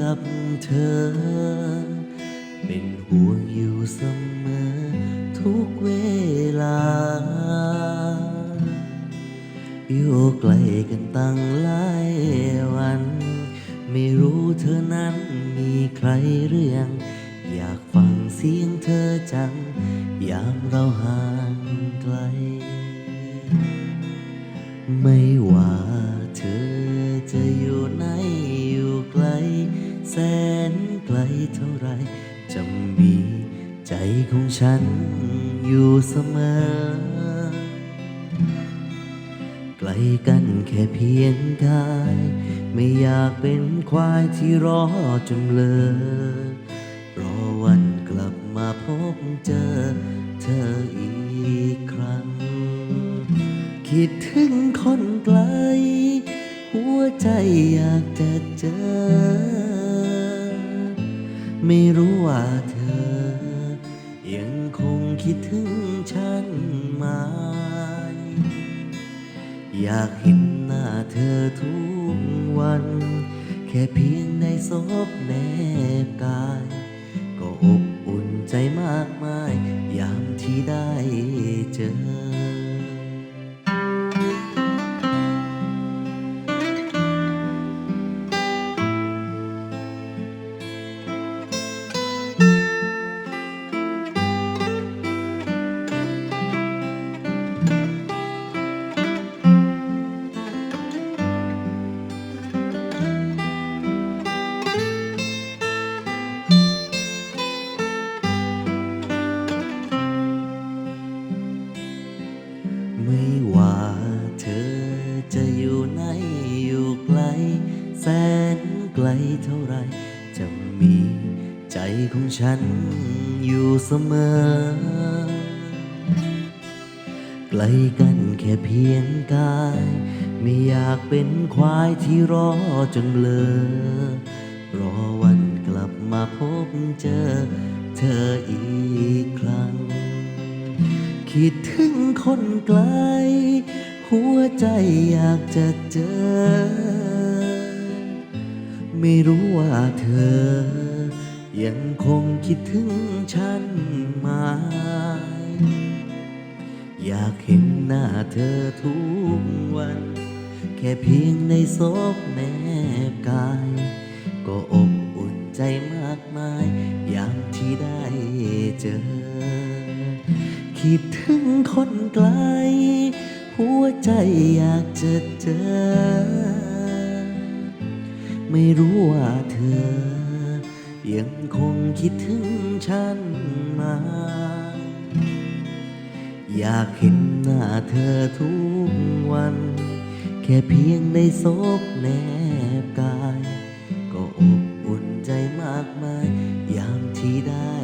กับเธอ เป็นห่วงอยู่เสมอ ทุกเวลา อยู่ใกล้กันตั้งหลายวัน ไม่รู้เธอนั้นมีใครหรือยังอยากฟังเสียงเธอจัง ยามเราห่างไกล ไม่ว่า เท่าไรจะมีใจของฉันอยู่เสมอ ไกลกันแค่เพียงกาย ไม่อยากเป็นควายที่รอจนเลยรอวันกลับมาพบเจอเธออีกครั้ง คิดถึงคนไกล หัวใจอยากจะเจอ ไม่รู้ว่าเธอ ยังคงคิดถึงฉันไหม อยากเห็นหน้าเธอทุกวัน แค่เพียงในศพแนบกาย ก็อบอุ่นใจมากมาย ยามที่ได้เจอ ไม่ว่าเธอจะอยู่ไหนอยู่ไกล แสนไกลเท่าไร จะมีใจของฉันอยู่เสมอ ไกลกันแค่เพียงกาย ไม่อยากเป็นควายที่รอจนเบลอ รอวันกลับมาพบเจอเธออีกครั้ง คิดถึงคนไกล หัวใจอยากจะเจอ ไม่รู้ว่าเธอ ยังคงคิดถึงฉันไหมอยากเห็นหน้าเธอทุกวัน แค่เพียงในศพแนบกาย ก็อบอุ่นใจมากมาย ยามที่ได้เจอ คิดถึงคนไกล หัวใจอยากจะเจอ ไม่รู้ว่าเธอ ยังคงคิดถึงฉันมา อยากเห็นหน้าเธอทุกวัน แค่เพียงในศพแนบกาย ก็อบอุ่นใจมากมาย ยามที่ได้